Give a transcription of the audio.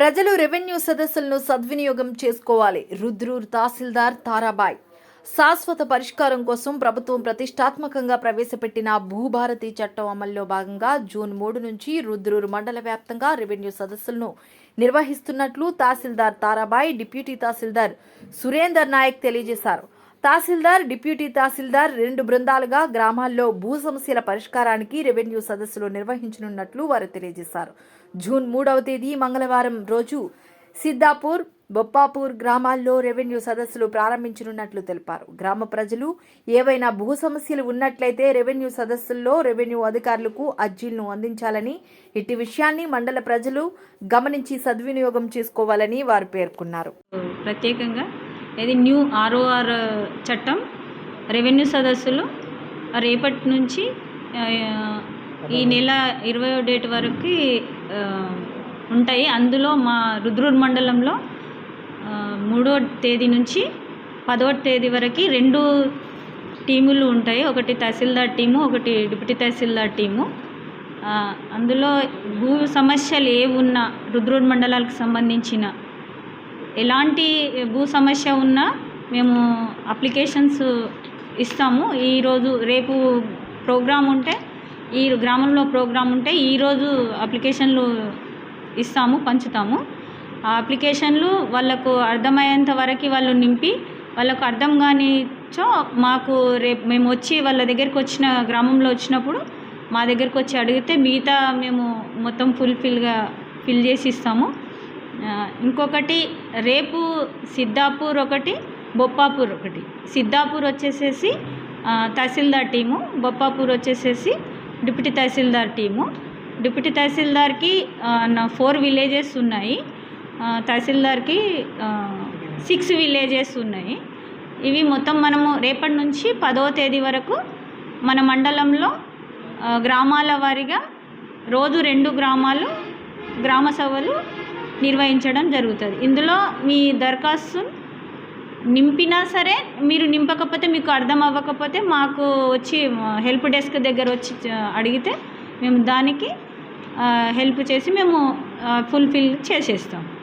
ప్రజలు రెవెన్యూ సదస్సులను సద్వినియోగం చేసుకోవాలి. రుద్రూర్ తహసీల్దార్ తారాబాయ్. శాశ్వత పరిష్కారం కోసం ప్రభుత్వం ప్రతిష్టాత్మకంగా ప్రవేశపెట్టిన భూభారతి చట్టం అమల్లో భాగంగా జూన్ మూడు నుంచి రుద్రూరు మండల వ్యాప్తంగా రెవెన్యూ సదస్సులను నిర్వహిస్తున్నట్లు తహసీల్దార్ తారాబాయ్ డిప్యూటీ తహసీల్దార్ సురేందర్ నాయక్ తెలియజేశారు. తహసీల్దార్ డిప్యూటీ తహసీల్దార్ రెండు బృందాలుగా గ్రామాల్లో భూ సమస్యల పరిష్కారానికి రెవెన్యూ సదస్సులు నిర్వహించనున్నట్లు వారు తెలియజేశారు. జూన్ మూడవ తేదీ మంగళవారం రోజు సిద్దాపూర్ బొప్పాపూర్ గ్రామాల్లో రెవెన్యూ సదస్సులు ప్రారంభించనున్నట్లు తెలిపారు. గ్రామ ప్రజలు ఏవైనా భూ సమస్యలు ఉన్నట్లయితే రెవెన్యూ సదస్సుల్లో రెవెన్యూ అధికారులకు అర్జీలను అందించాలని ఇట్టి విషయాన్ని మండల ప్రజలు గమనించి సద్వినియోగం చేసుకోవాలని వారు పేర్కొన్నారు. ప్రత్యేకంగా ఇది న్యూ ఆర్ఓఆర్ చట్టం. రెవెన్యూ సదస్సులు. రేపటి నుంచి ఈ నెల ఇరవయో డేట్ వరకు ఉంటాయి. అందులో మా రుద్రూర్ మండలంలో మూడో తేదీ నుంచి పదవ తేదీ వరకు రెండు టీములు ఉంటాయి. ఒకటి తహసీల్దార్ టీము ఒకటి డిప్యూటీ తహసీల్దార్ టీము. అందులో భూ సమస్యలు ఏ ఉన్నా రుద్రూర్ మండలాలకు సంబంధించిన ఎలాంటి భూ సమస్య ఉన్నా మేము అప్లికేషన్స్ ఇస్తాము. ఈరోజు రేపు ప్రోగ్రాం ఉంటే ఈ గ్రామంలో ప్రోగ్రాం ఉంటే ఈరోజు అప్లికేషన్లు ఇస్తాము పంచుతాము. ఆ అప్లికేషన్లు వాళ్ళకు అర్థమయ్యేంత వరకు వాళ్ళు నింపి వాళ్ళకు అర్థం కానిచో మాకు రేపు మేము వచ్చి వాళ్ళ దగ్గరికి వచ్చిన గ్రామంలో వచ్చినప్పుడు మా దగ్గరికి వచ్చి అడిగితే మిగతా మేము మొత్తం ఫుల్ఫిల్గా ఫిల్ చేసి ఇస్తాము. ఇంకొకటి రేపు సిద్ధాపూర్ ఒకటి బొప్పాపూర్ ఒకటి. సిద్ధాపూర్ వచ్చేసేసి తహసీల్దార్ టీము బొప్పాపూర్ వచ్చేసేసి డిప్యూటీ తహసీల్దార్ టీము. డిప్యూటీ తహసీల్దార్కి నా ఫోర్ విలేజెస్ ఉన్నాయి. తహసీల్దార్కి సిక్స్ విలేజెస్ ఉన్నాయి. ఇవి మొత్తం మనము రేపటి నుంచి పదవ తేదీ వరకు మన మండలంలో గ్రామాల వారీగా రోజు రెండు గ్రామాలు గ్రామ సభలు నిర్వహించడం జరుగుతుంది. ఇందులో మీ దరఖాస్తు నింపినా సరే మీరు నింపకపోతే మీకు అర్థం అవ్వకపోతే మాకు వచ్చి హెల్ప్ డెస్క్ దగ్గర వచ్చి అడిగితే మేము దానికి హెల్ప్ చేసి మేము ఫుల్ఫిల్ చేసేస్తాం.